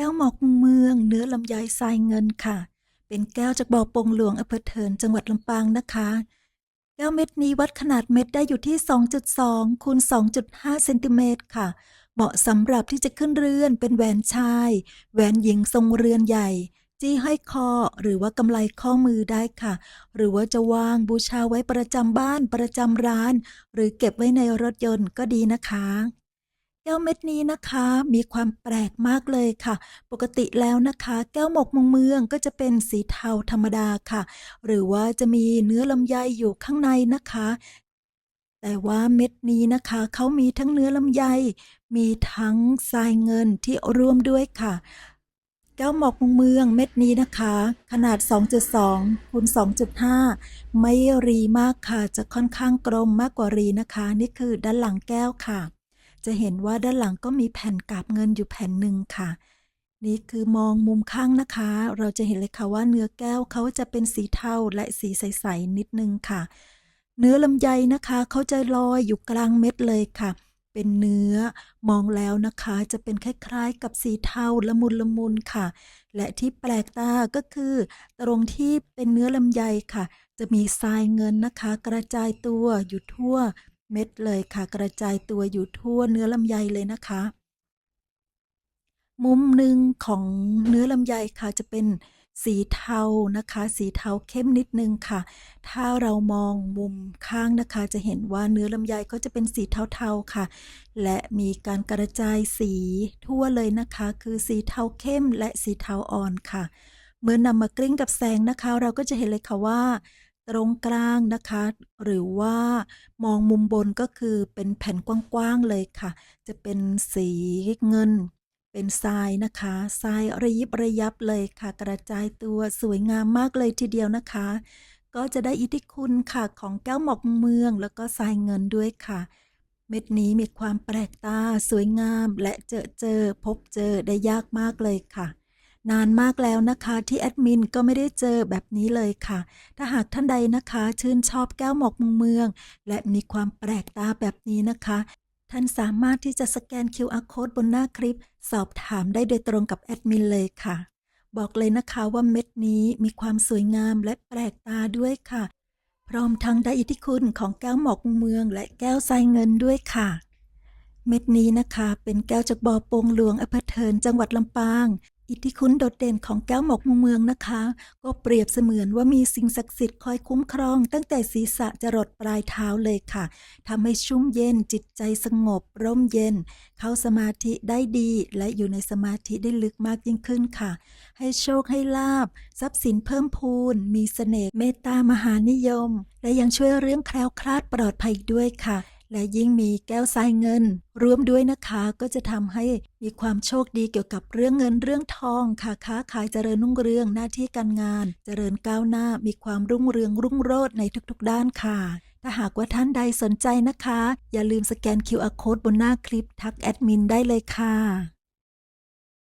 แก้วหมอกเมือง เนื้อลำไยทรายเงินค่ะ เป็นแก้วจากบ่อปงหลวงอำเภอเถินจังหวัดลำปางนะคะ แก้วเม็ดนี้วัดขนาดเม็ดได้อยู่ที่ 2.2คูณ2.5เซนติเมตรค่ะ เหมาะสำหรับที่จะขึ้นเรือนเป็นแหวนชาย แหวนหญิงทรงเรือนใหญ่ จี้ห้อยคอหรือว่ากำไลข้อมือได้ค่ะ หรือว่าจะวางบูชาไว้ประจำบ้านประจำร้าน หรือเก็บไว้ในรถยนต์ก็ดีนะคะ แก้วเม็ดนี้นะคะมีความแปลกมากเลยค่ะ ปกติแล้วนะคะ แก้วหมกมงเมืองก็จะเป็นสีเทาธรรมดาค่ะ หรือว่าจะมีเนื้อลำไยอยู่ข้างในนะคะ แต่ว่าเม็ดนี้นะคะเขามีทั้งเนื้อลำไย มีทั้งทรายเงินที่ร่วมด้วยค่ะ แก้วหมอกมงเมืองเม็ดนี้นะคะ ขนาด 2.2คูณ2.5 ไม่รีมากค่ะ จะค่อนข้างกลมมากกว่ารีนะคะ นี่คือด้านหลังแก้วค่ะ จะเห็นว่าด้านหลังก็มีแผ่นกาบเงินอยู่แผ่นหนึ่งค่ะ นี่คือมองมุมข้างนะคะ เราจะเห็นเลยค่ะว่าเนื้อแก้วเขาจะเป็นสีเทาและสีใสๆนิดนึงค่ะ เนื้อลำไยนะคะเขาจะลอยอยู่กลางเม็ดเลยค่ะ เป็นเนื้อมองแล้วนะคะจะเป็นคล้ายๆ กับสีเทาละมุนละมุนค่ะ และที่แปลกตาก็คือ ตรงที่เป็นเนื้อลำไยค่ะ จะมีทรายเงินนะคะ กระจายตัวอยู่ทั่ว เม็ดเลยค่ะกระจายตัวอยู่ทั่วเนื้อลำไยเลยนะคะ มุมหนึ่งของเนื้อลำไยค่ะจะเป็นสีเทานะคะ สีเทาเข้มนิดนึงค่ะ ถ้าเรามองมุมข้างนะคะ จะเห็นว่าเนื้อลำไยก็จะเป็นสีเทาๆค่ะ และมีการกระจายสีทั่วเลยนะคะ คือสีเทาเข้มและสีเทาอ่อนค่ะ เมื่อนำมากลิ้งกับแสงนะคะ เราก็จะเห็นเลยค่ะว่า ตรงกลางนะคะ หรือว่ามองมุมบนก็คือเป็นแผ่นกว้างๆเลยค่ะ จะเป็นสีเงิน เป็นทรายนะคะทรายระยิบระยับเลยค่ะ กระจายตัวสวยงามมากเลยทีเดียวนะคะ ก็จะได้อิทธิคุณค่ะของแก้วหมอกเมือง แล้วก็ทรายเงินด้วยค่ะ เม็ดนี้มีความแปลกตาสวยงามและเจอเจอพบเจอได้ยากมากเลยค่ะ นานมากแล้วนะคะที่แอดมินก็ไม่ได้เจอแบบนี้เลยค่ะ ถ้าหากท่านใดนะคะ ชื่นชอบแก้วหมอกเมืองเมือง และมีความแปลกตาแบบนี้นะคะ ท่านสามารถที่จะสแกน QR code บนหน้าคลิป สอบถามได้โดยตรงกับแอดมินเลยค่ะ บอกเลยนะคะว่าเม็ดนี้มีความสวยงามและแปลกตาด้วยค่ะ พร้อมทั้งได้อิทธิคุณของแก้วหมอกเมือง และแก้วทรายเงินด้วยค่ะเม็ดนี้นะคะเป็นแก้วจากบ่อโปงหลวงอำเภอเทินจังหวัดลำปาง อิทธิคุณโดดเด่นของแก้วหมอกเมืองนะคะ ก็เปรียบเสมือนว่ามีสิ่งศักดิ์สิทธิ์คอยคุ้มครอง ตั้งแต่ศีรษะจรดปลายเท้าเลยค่ะทำให้ชุ่มเย็นจิตใจสงบ ร่มเย็น เข้าสมาธิได้ดี และอยู่ในสมาธิได้ลึกมากยิ่งขึ้นค่ะ ให้โชคให้ลาบ ทรัพย์สินเพิ่มพูน มีเสน่ห์เมตตามหานิยม และยังช่วยเรื่องแคล้วคลาดปลอดภัยด้วยค่ะ และยิ่งมีแก้วทรายเงินร่วมด้วยนะคะก็จะทำให้มีความโชคดีเกี่ยวกับเรื่องเงินเรื่องทองค่ะค้าขายเจริญรุ่งเรืองหน้าที่การงาน เจริญก้าวหน้ามีความรุ่งเรืองรุ่งโรจน์ในทุกๆ ด้านค่ะ ถ้าหากว่าท่านใดสนใจนะคะ อย่าลืมสแกน QR code บนหน้าคลิปทักแอดมินได้เลยค่ะ